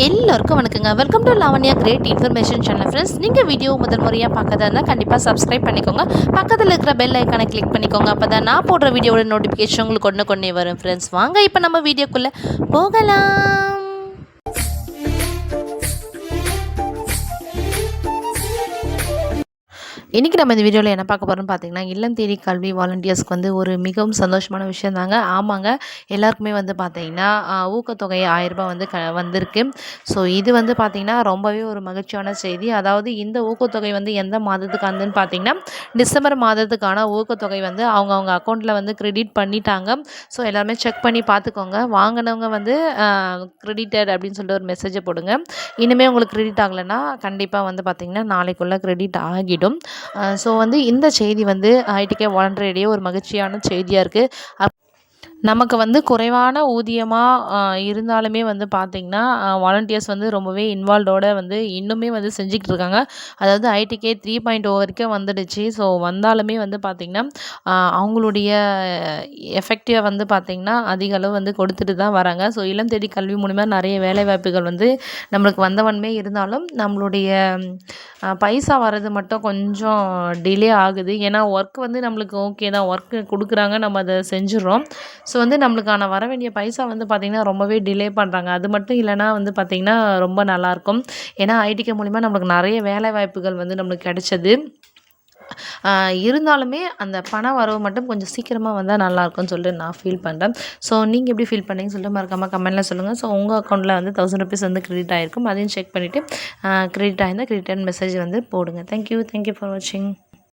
எல்லோருக்கும் வணக்கங்க. Welcome to Lavanya great information channel friends நீங்கள் வீடியோ முதல் முறையாக பார்க்கறதா இருந்தால் கண்டிப்பாக சப்ஸ்கிரைப் பண்ணிக்கோங்க. பக்கத்தில் இருக்கிற பெல் ஐக்கானை கிளிக் பண்ணிக்கோங்க. அப்போ தான் நான் போடுற வீடியோட நோட்டிஃபிகேஷன் உங்களுக்கு ஒன்று கொண்டே வரும் ஃப்ரெண்ட்ஸ் வாங்க இப்போ நம்ம வீடியோக்குள்ளே போகலாம். இன்றைக்கி நம்ம இந்த வீடியோவில் என்ன பார்க்க போகிறோம்னு பார்த்தீங்கன்னா இல்லம் தேடி கல்வி வாலண்டியர்ஸ்க்கு வந்து ஒரு மிகவும் சந்தோஷமான விஷயம் தாங்க. ஆமாங்க எல்லாருக்குமே வந்து பார்த்தீங்கன்னா ஊக்கத்தொகை ஆயிரரூபா வந்து க வந்திருக்கு. ஸோ இது வந்து பார்த்திங்கன்னா ரொம்பவே ஒரு மகிழ்ச்சியான செய்தி. அதாவது இந்த ஊக்கத்தொகை வந்து எந்த மாதத்துக்கு வந்துன்னு பார்த்தீங்கன்னா டிசம்பர் மாதத்துக்கான ஊக்கத்தொகை வந்து அவங்க அவங்க அக்கௌண்ட்டில் வந்து கிரெடிட் பண்ணிட்டாங்க. ஸோ எல்லாருமே செக் பண்ணி பார்த்துக்கோங்க வாங்கினவங்க வந்து கிரெடிட்டட் அப்படின்னு சொல்லிட்டு ஒரு மெசேஜை போடுங்க. இனிமேல் உங்களுக்கு கிரெடிட் ஆகலைன்னா கண்டிப்பாக வந்து பார்த்திங்கன்னா நாளைக்குள்ளே கிரெடிட் ஆகிடும். ஸோ வந்து இந்த செய்தி வந்து ஐடிகே வாலண்டரிடையே ஒரு மகிழ்ச்சியான செய்தியாக இருக்குது நமக்கு வந்து குறைவான ஊதியமாக இருந்தாலுமே வந்து பார்த்திங்கன்னா வாலண்டியர்ஸ் வந்து ரொம்பவே இன்வால்வ்டோட வந்து இன்னுமே வந்து செஞ்சுக்கிட்டு இருக்காங்க அதாவது ஐடிகே த்ரீ பாயிண்ட் ஓ வரைக்கும் வந்துடுச்சு. ஸோ வந்தாலுமே வந்து பார்த்திங்கன்னா அவங்களுடைய எஃபெக்டிவாக வந்து பார்த்திங்கன்னா அதிக அளவு வந்து கொடுத்துட்டு தான் வராங்க. ஸோ இளம் தேடி கல்வி மூலிமா நிறைய வேலைவாய்ப்புகள் வந்து நம்மளுக்கு வந்தவன்மே இருந்தாலும் நம்மளுடைய பைசா வர்றது மட்டும் கொஞ்சம் டிலே ஆகுது. ஏன்னா ஒர்க் வந்து நம்மளுக்கு ஓகே தான். ஒர்க்கு கொடுக்குறாங்க நம்ம அதை செஞ்சிடறோம். ஸோ வந்து நம்மளுக்கான வர வேண்டிய பைசா வந்து பார்த்திங்கன்னா ரொம்பவே டிலே பண்ணுறாங்க அது மட்டும் இல்லைன்னா வந்து பார்த்திங்கன்னா ரொம்ப நல்லாயிருக்கும். ஏன்னா ஐடிகே மூலிமா நம்மளுக்கு நிறைய வேலை வாய்ப்புகள் வந்து நம்மளுக்கு கிடைச்சது. இருந்தாலுமே அந்த பண வரவு மட்டும் கொஞ்சம் சீக்கிரமாக வந்தால் நல்லாயிருக்கும்னு சொல்லிட்டு நான் ஃபீல் பண்ணுறேன் ஸோ நீங்கள் எப்படி ஃபீல் பண்ணீங்கன்னு சொல்லிட்டு மறக்காமல் கமெண்ட்டில் சொல்லுங்கள் ஸோ உங்கள் அக்கௌண்ட்டில் வந்து தௌசண்ட் ருபீஸ் வந்து கிரெடிட் ஆகிருக்கும் அதையும் செக் பண்ணிவிட்டு கிரெடிட் ஆகிருந்தால் கிரெடிட் மெசேஜ் வந்து போடுங்க. தேங்க்யூ தேங்க்யூ ஃபார் வாட்சிங்